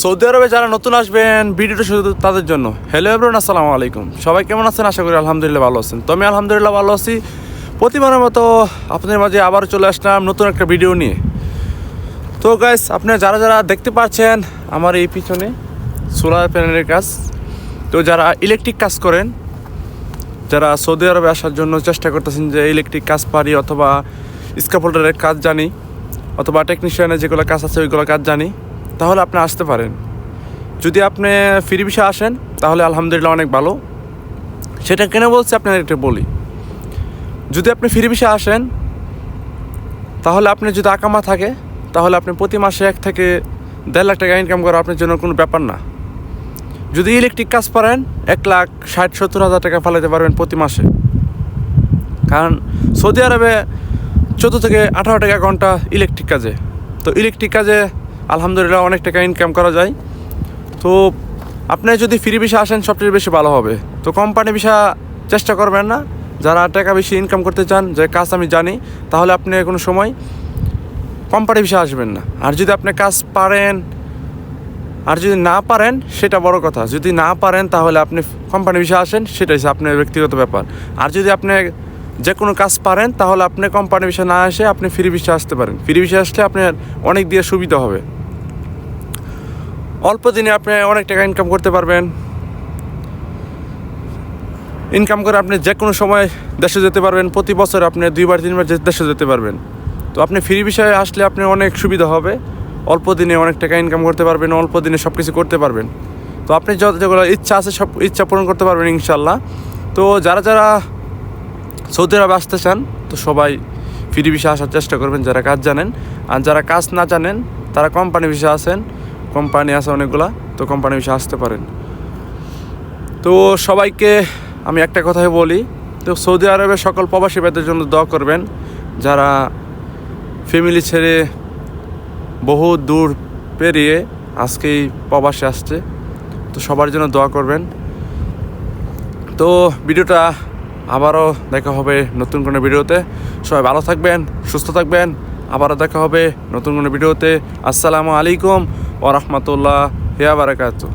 Saudi আরবে যারা নতুন আসবেন, ভিডিওটা শুধু তাদের জন্য। হ্যালো এভরিওয়ান আসসালামু আলাইকুম। সবাই কেমন আছেন? আশা করি আলহামদুলিল্লাহ ভালো আছেন। তো আমি আলহামদুলিল্লাহ ভালো আছি। প্রতিবারের মতো আপনাদের মাঝে আবার চলে আসলাম নতুন একটা ভিডিও নিয়ে। তো গাইস আপনারা যারা যারা দেখতে পাচ্ছেন আমার এই পিছনে সোলার প্যানেলের কাজ, তো যারা ইলেকট্রিক কাজ করেন, যারা সৌদি আরবে আসার জন্য চেষ্টা করতেছেন যে ইলেকট্রিক কাজ পারি অথবা স্কাফোল্ডারের কাজ জানি, অথবা টেকনিশিয়ানের যেগুলো কাজ আছে, ওইগুলো কাজ জানি তাহলে আপনি আসতে পারেন। যদি আপনি ফ্রি বিষয়ে আসেন, তাহলে আলহামদুলিল্লাহ অনেক ভালো। সেটা কেন বলছি আপনার এটা বলি। যদি আপনি ফ্রি বিষয়ে আসেন, তাহলে আপনি যদি আকামা থাকে, তাহলে আপনি প্রতি মাসে এক থেকে দেড় লাখ টাকা ইনকাম করা আপনার জন্য কোনো ব্যাপার না। যদি ইলেকট্রিক কাজ পারেন এক লাখ ষাট, সত্তর হাজার টাকা ফেলাতে পারবেন প্রতি মাসে। কারণ সৌদি আরবে চোদ্দ থেকে আঠারো টাকা ঘণ্টা ইলেকট্রিক কাজে। তো ইলেকট্রিক কাজে আলহামদুলিল্লাহ অনেক টাকা ইনকাম করা যায়। তো আপনি যদি ফ্রি ভিসা আসেন, সবচেয়ে বেশি ভালো হবে। তো কোম্পানি ভিসা চেষ্টা করবেন না। যারা টাকা বেশি ইনকাম করতে চান, যে কাজ আমি জানি, তাহলে আপনি কোনো সময় কোম্পানি ভিসা আসবেন না। আর যদি আপনি কাজ পারেন, আর যদি না পারেন, সেটা বড় কথা। যদি না পারেন, তাহলে আপনি কোম্পানি ভিসা আসেন সেটা হচ্ছে আপনার ব্যক্তিগত ব্যাপার। আর যদি আপনি যে কোনো কাজ পারেন, তাহলে আপনি কোম্পানি ভিসা না এসে আপনি ফ্রি ভিসা আসতে পারেন। ফ্রি ভিসা আসলে আপনার অনেক দিয়ে সুবিধা হবে। অল্প দিনে আপনি অনেক টাকা ইনকাম করতে পারবেন। ইনকাম করে আপনি যে কোনো সময় দেশে যেতে পারবেন, প্রতি বছর আপনি দুইবার, তিনবার দেশে যেতে পারবেন। তো আপনি ফ্রি বিষয়ে আসলে আপনি অনেক সুবিধা হবে। অল্প দিনে অনেক টাকা ইনকাম করতে পারবেন, অল্প দিনে সব কিছু করতে পারবেন। তো আপনি যত যেগুলো ইচ্ছা আছে সব ইচ্ছা পূরণ করতে পারবেন ইনশাল্লাহ তো যারা যারা সৌদি আরবে আসতে চান, তো সবাই ফ্রি বিষয়ে আসার চেষ্টা করবেন, যারা কাজ জানেন। আর যারা কাজ না জানেন, তারা কোম্পানি ভিসা আছেন কোম্পানি আছে অনেকগুলা, তো কোম্পানি ভিসা আসতে পারেন। তো সবাইকে আমি একটা কথাই বলি, তো সৌদি আরবের সকল প্রবাসী ভাইদের জন্য দোয়া করবেন, যারা ফ্যামিলি ছেড়ে বহু দূর পেরিয়ে আজকেই প্রবাসে আসছে, তো সবার জন্য দোয়া করবেন। তো ভিডিওটা আবারও দেখা হবে নতুন কোনো ভিডিওতে। সবাই ভালো থাকবেন, সুস্থ থাকবেন, আবারও দেখা হবে নতুন কোনো ভিডিওতে। আসসালামু আলাইকুম ও রহমতুল্লাহ হিয়া বারাকাতু